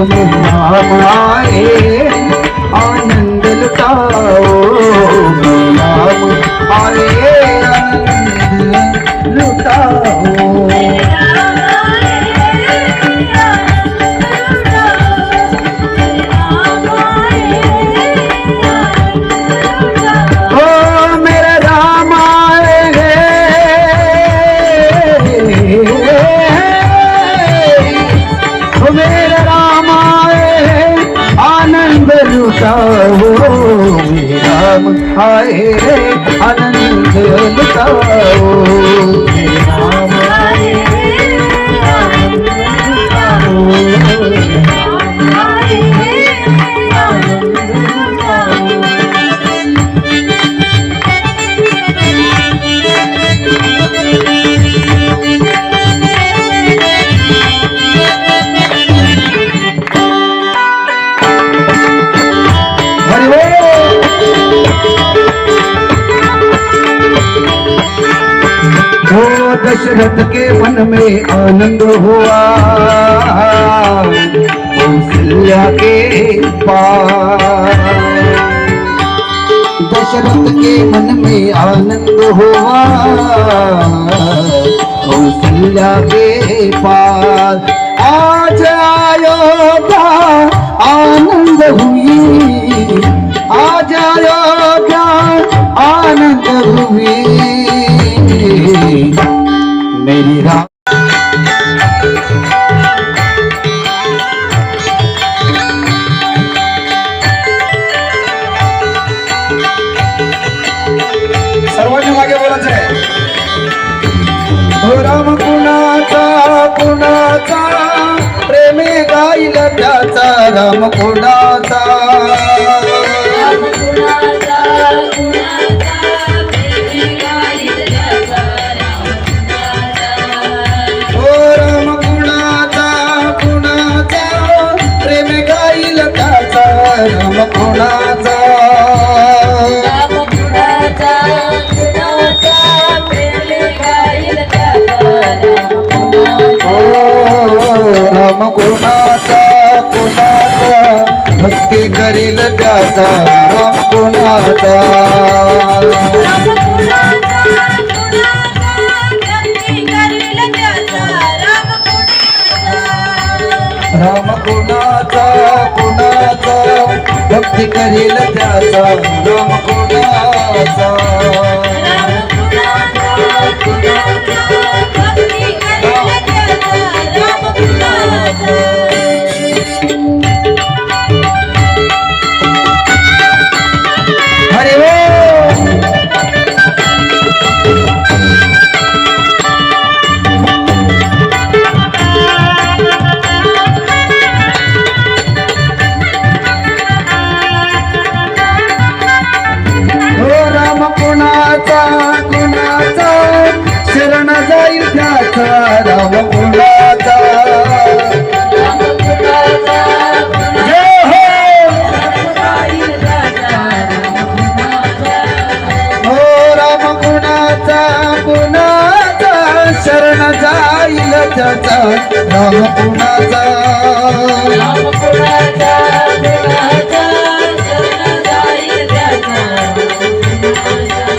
आहे आनंद लुटाओ राम आए आनंद लुटाओ। आनंद लुटाओ मेरे राम आनंद लुटाओ दशरथ के मन में आनंद हुआ। कौशल्या के पास। दशरथ के मन में आनंद हुआ। कौशल्या के पास। आज अयोध्या आनंद हुई। आज अयोध्या राम कुणाचा हो राम कुणाचा कुणाचा प्रेमे गाईल त्याचा. राम कुणाचा राम कुणाचा भक्ती करील त्याचा राम राम कुणाचा कुणाचा भक्ती करील त्याचा राम कुणाचा त्याचा राम कुणाचा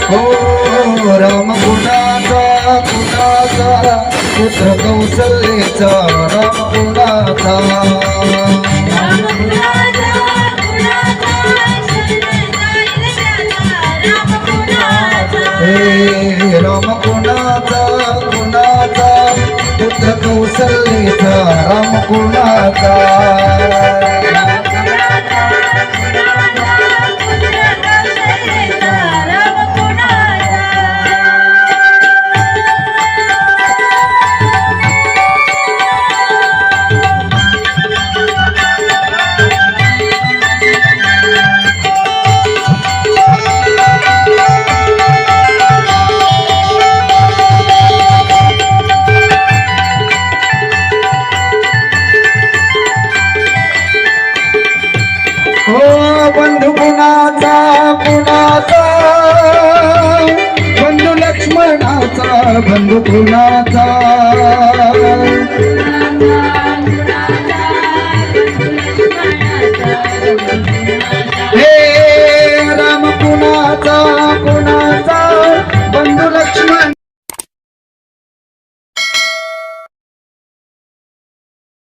हो राम कुणाचा कुणाचा पुत्र कौशल्यचा राम कुणाचा पुत्र कौशल्यचा राम कुणाचा बंधू फुलाचा